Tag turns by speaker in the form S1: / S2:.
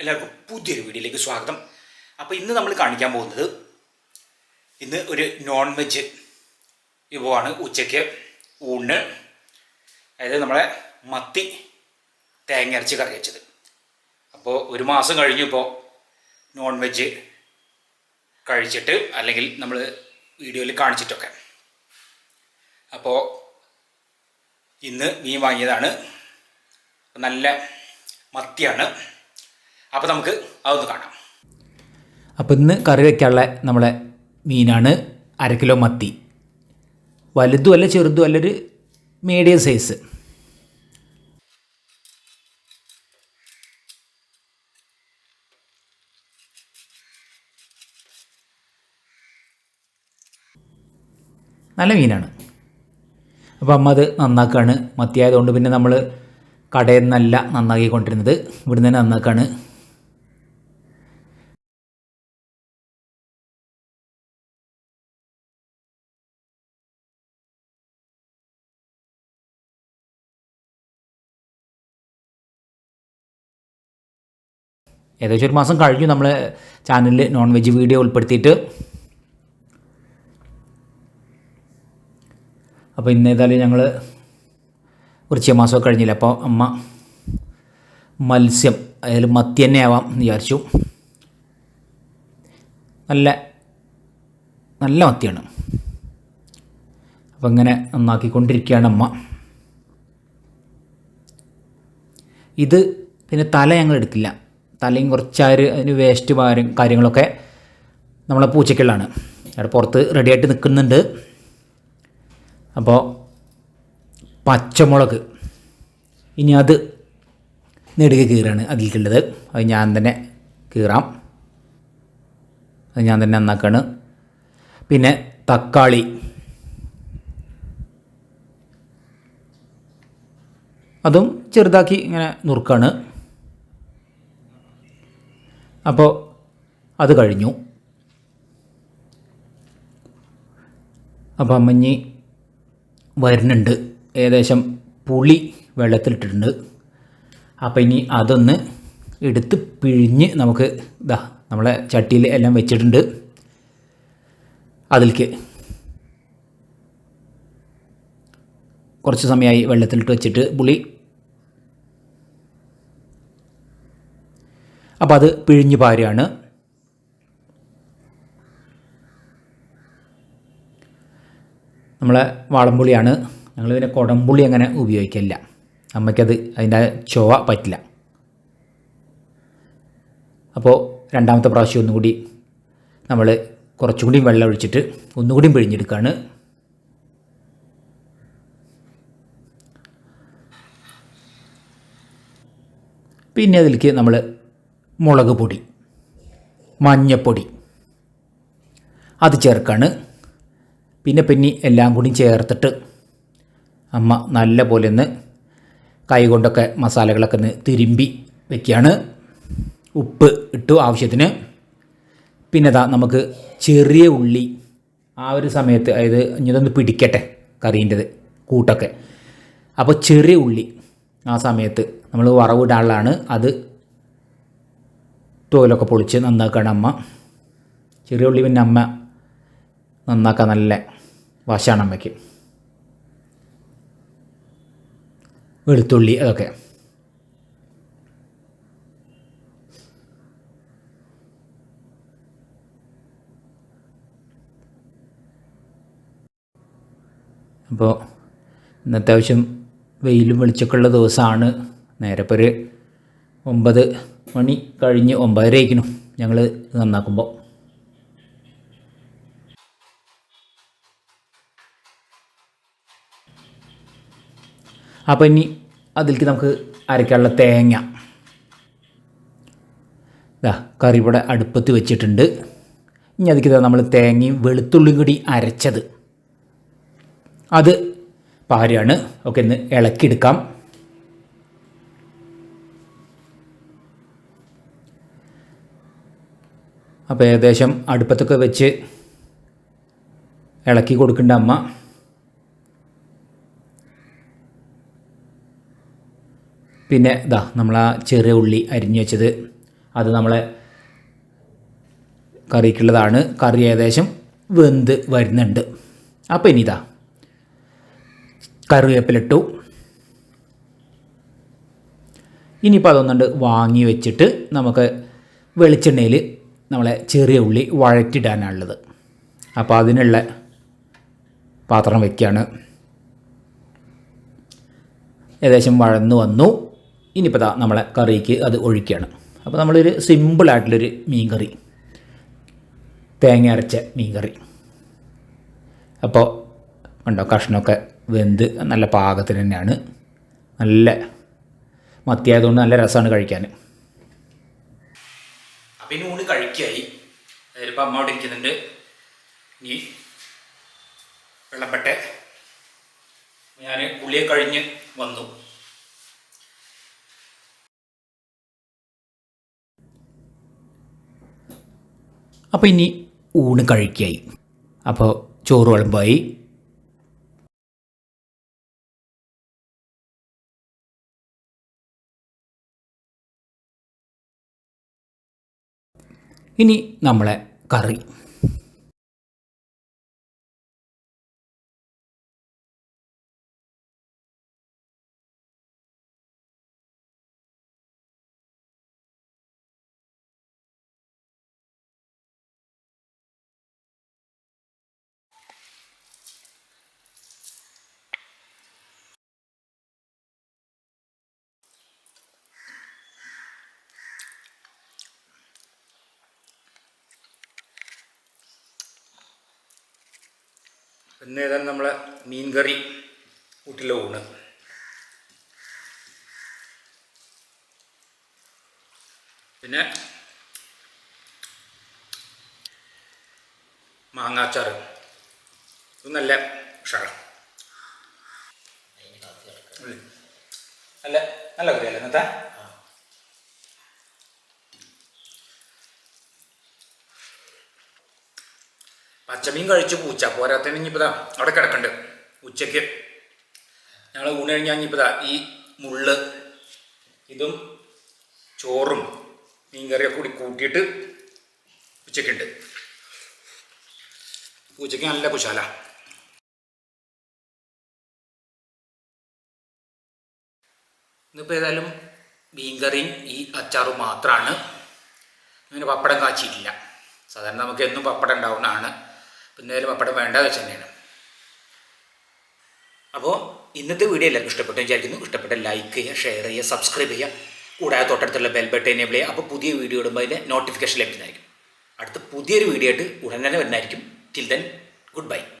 S1: എല്ലാവർക്കും പുതിയൊരു വീഡിയോയിലേക്ക് സ്വാഗതം. അപ്പോൾ ഇന്ന് നമ്മൾ കാണിക്കാൻ പോകുന്നത് ഇന്ന് ഒരു നോൺ വെജ് വിഭവമാണ് ഉച്ചയ്ക്ക് ഊണ്. അതായത് നമ്മളെ മത്തി തേങ്ങ അരച്ച് കറി വെച്ചത്. അപ്പോൾ ഒരു മാസം കഴിഞ്ഞു ഇപ്പോൾ നോൺ വെജ് കഴിച്ചിട്ട് അല്ലെങ്കിൽ നമ്മൾ വീഡിയോയിൽ കാണിച്ചിട്ടൊക്കെ. അപ്പോൾ ഇന്ന് മീൻ വാങ്ങിയതാണ്. നല്ല മത്തിയാണ്. അപ്പോൾ നമുക്ക് അതൊന്ന് കാണാം.
S2: അപ്പോൾ ഇന്ന് കറി വയ്ക്കാനുള്ള നമ്മളെ മീനാണ് അര കിലോ മത്തി. വലുതും അല്ല ചെറുതും അല്ല ഒരു മീഡിയം സൈസ് നല്ല മീനാണ്. അപ്പോൾ അമ്മ അത് നന്നാക്കുകയാണ് മത്തിയായതുകൊണ്ട് പിന്നെ നമ്മൾ കടയിൽ നിന്നല്ല നന്നാക്കിക്കൊണ്ടിരുന്നത്. ഇവിടുന്ന് തന്നെ നന്നാക്കാണ്. ഏകദേശം ഒരു മാസം കഴിഞ്ഞു നമ്മൾ ചാനലിൽ നോൺ വെജ് വീഡിയോ ഉൾപ്പെടുത്തിയിട്ട്. അപ്പോൾ ഇന്ന് ഏതായാലും ഞങ്ങൾ വൃശ്ചിക മാസമൊക്കെ കഴിഞ്ഞില്ല? അപ്പോൾ അമ്മ മത്സ്യം അതിൽ മത്തി തന്നെ ആവാം എന്ന് വിചാരിച്ചു. നല്ല നല്ല മത്തിയാണ്. അപ്പം ഇങ്ങനെ നന്നാക്കിക്കൊണ്ടിരിക്കുകയാണ് അമ്മ. ഇത് പിന്നെ തല ഞങ്ങൾ എടുക്കില്ല തലയും കുറച്ചാര് അതിന് വേസ്റ്റ് ഭാരം കാര്യങ്ങളൊക്കെ നമ്മളെ പൂച്ചയ്ക്കുള്ളതാണ്. അവിടെ പുറത്ത് റെഡിയായിട്ട് നിൽക്കുന്നുണ്ട്. അപ്പോൾ പച്ചമുളക്. ഇനി അത് നെടുക കീറാണ് അതിലേക്കുള്ളത് അത് ഞാൻ തന്നെ കീറാം. അത് ഞാൻ തന്നെ നന്നാക്കാണ്. പിന്നെ തക്കാളി. അതും ചെറുതാക്കി ഇങ്ങനെ നുറുക്കാണ്. അപ്പോൾ അത് കഴിഞ്ഞു. അപ്പോൾ അമ്മഞ്ഞി വരുന്നുണ്ട്. ഏകദേശം പുളി വെള്ളത്തിലിട്ടിട്ടുണ്ട്. അപ്പോൾ ഇനി അതൊന്ന് എടുത്ത് പിഴിഞ്ഞ് നമുക്ക് ഇതാ നമ്മളെ ചട്ടിയിൽ എല്ലാം വെച്ചിട്ടുണ്ട്. അതിലേക്ക് കുറച്ച് സമയമായി വെള്ളത്തിലിട്ട് വെച്ചിട്ട് പുളി അപ്പോൾ അത് പിഴിഞ്ഞു പാരുകയാണ്. നമ്മളെ വാളംപുളിയാണ്. ഞങ്ങൾ പിന്നെ കുടംപുളി അങ്ങനെ ഉപയോഗിക്കില്ല അമ്മയ്ക്കത് അതിന്റെ ചൊവ പറ്റില്ല. അപ്പോൾ രണ്ടാമത്തെ പ്രാവശ്യം ഒന്നുകൂടി നമ്മൾ കുറച്ചും കൂടി വെള്ളം ഒഴിച്ചിട്ട് ഒന്നുകൂടി പിഴിഞ്ഞെടുക്കുകയാണ് പിന്നെ അതിലേക്ക് നമ്മൾ മുളക് പൊടി മഞ്ഞപ്പൊടി. അത് ചേർക്കാണ്. പിന്നെ പിന്നെ എല്ലാം കൂടി ചേർത്തിട്ട് അമ്മ നല്ല പോലെ ഒന്ന് കൈകൊണ്ടൊക്കെ മസാലകളൊക്കെ ഒന്ന് തിരുമ്പി വെക്കുകയാണ് ഉപ്പ് ഇട്ടു ആവശ്യത്തിന്. പിന്നെ ഇതാ നമുക്ക് ചെറിയ ഉള്ളി ആ ഒരു സമയത്ത് അതായത് ഇതൊന്ന് പിടിക്കട്ടെ കറീന്റെത് കൂട്ടൊക്കെ. അപ്പോൾ ചെറിയ ഉള്ളി ആ സമയത്ത് നമ്മൾ വറവിടാനുള്ളതാണ് അത് തോലൊക്കെ പൊളിച്ച് നന്നാക്കുകയാണ് അമ്മ. ചെറിയ ഉള്ളി പിന്നെ അമ്മ നന്നാക്കാൻ നല്ല വശമാണ് അമ്മയ്ക്ക്. വെളുത്തുള്ളി അതൊക്കെ. അപ്പോൾ ഇന്ന് അത്യാവശ്യം വെയിലും വെളിച്ചമൊക്കെ ഉള്ള ദിവസമാണ്. നേരെ ഇപ്പോൾ ഒരു ഒമ്പത് മണി കഴിഞ്ഞ് ഒമ്പതര ആയിരിക്കണം ഞങ്ങൾ നന്നാക്കുമ്പോൾ അപ്പം ഇനി അതിലേക്ക് നമുക്ക് അരയ്ക്കാനുള്ള തേങ്ങ. ഇതാ കറി ഇവിടെ അടുപ്പത്ത് വെച്ചിട്ടുണ്ട്. ഇനി അതിലേക്ക് നമ്മൾ തേങ്ങയും വെളുത്തുള്ളിയും കൂടി അരച്ചത്. അത് പാരാണ്. ഒക്കെ ഒന്ന് ഇളക്കിയെടുക്കാം. അപ്പോൾ ഏകദേശം അടുപ്പത്തൊക്കെ വെച്ച് ഇളക്കി കൊടുക്കേണ്ട അമ്മ. പിന്നെ ഇതാ നമ്മൾ ആ ചെറിയ ഉള്ളി അരിഞ്ഞു വെച്ചത്. അത് നമ്മളെ കറിക്കുള്ളതാണ്. കറി ഏകദേശം വെന്ത് വരുന്നുണ്ട്. അപ്പോൾ ഇനി ഇതാ കറിവേപ്പിലിട്ടു. ഇനിയിപ്പോൾ അതൊന്നുണ്ട് വാങ്ങി വെച്ചിട്ട് നമുക്ക് വെളിച്ചെണ്ണയിൽ നമ്മളെ ചെറിയ ഉള്ളി വഴറ്റിടാനുള്ളത്. അപ്പോൾ അതിനുള്ള പാത്രം വയ്ക്കുകയാണ് ഏകദേശം വഴന്നു വന്നു. ഇനിയിപ്പോൾ നമ്മളെ കറിക്ക് അത് ഒഴിക്കുകയാണ് അപ്പോൾ നമ്മളൊരു സിമ്പിളായിട്ടുള്ളൊരു മീൻ കറി തേങ്ങ അരച്ച മീൻ കറി അപ്പോൾ ഉണ്ടോ കഷ്ണമൊക്കെ വെന്ത് നല്ല പാകത്തിന് തന്നെയാണ്. നല്ല മത്തിയായതുകൊണ്ട് നല്ല രസമാണ് കഴിക്കാൻ.
S1: ഇനി ഊണ് കഴിക്കായി. അതിലിപ്പോൾ അമ്മ അവിടെ ഇരിക്കുന്നുണ്ട്. ഇനി വെള്ളപ്പെട്ടെ. ഞാൻ കുളിയെ കഴിഞ്ഞ് വന്നു.
S2: അപ്പോൾ ഇനി ഊണ് കഴിക്കായി. അപ്പോൾ ചോറ് വിളമ്പായി. ഇനി നമ്മളെ കറി.
S1: ഇന്ന് ഏതാണ് നമ്മളെ മീൻ കറി ഊണ്. പിന്നെ മാങ്ങാച്ചാറ്. ഇത് നല്ല ഉഷാറാണ്. നല്ല നല്ല കറിയല്ലേ ഇന്നത്തെ? പച്ചമീൻ കഴിച്ചു പൂച്ച. പോരാത്തതിന് ഇനിയിപ്പോൾ അവിടെ കിടക്കണ്ട്. ഉച്ചയ്ക്ക്. ഞങ്ങൾ ഊണ് കഴിഞ്ഞാൽ ഇനിയിപ്പോൾ ഈ മുള്ള് ഇതും ചോറും മീൻകറിയൊക്കെ കൂടി കൂട്ടിയിട്ട് ഉച്ചയ്ക്കുണ്ട്. പൂച്ചയ്ക്ക് നല്ല കുശാല. ഇന്നിപ്പോൾ ഏതായാലും മീൻകറിയും ഈ അച്ചാറും മാത്രമാണ് ഇങ്ങനെ പപ്പടം കാച്ചിയിട്ടില്ല. സാധാരണ നമുക്ക് എന്നും പപ്പടം ഉണ്ടാവുന്നതാണ്. പിന്നെ ഒരു പപ്പടം വേണ്ട വെച്ച് തന്നെയാണ്. അപ്പോൾ ഇന്നത്തെ വീഡിയോ എല്ലാവർക്കും ഇഷ്ടപ്പെട്ടു വിചാരിക്കുന്നു. ഇഷ്ടപ്പെട്ട ലൈക്ക് ചെയ്യുക ഷെയർ ചെയ്യുക സബ്സ്ക്രൈബ് ചെയ്യുക. കൂടാതെ തൊട്ടടുത്തുള്ള ബെൽ ബട്ടൺ എനേബിൾ ചെയ്യുക. അപ്പോൾ പുതിയ വീഡിയോ ഇടുമ്പോൾ അതിന്റെ നോട്ടിഫിക്കേഷൻ ലഭിക്കുന്നതായിരിക്കും. അടുത്ത പുതിയൊരു വീഡിയോ ആയിട്ട് ഉടൻ തന്നെ വരുന്നതായിരിക്കും. Till then good bye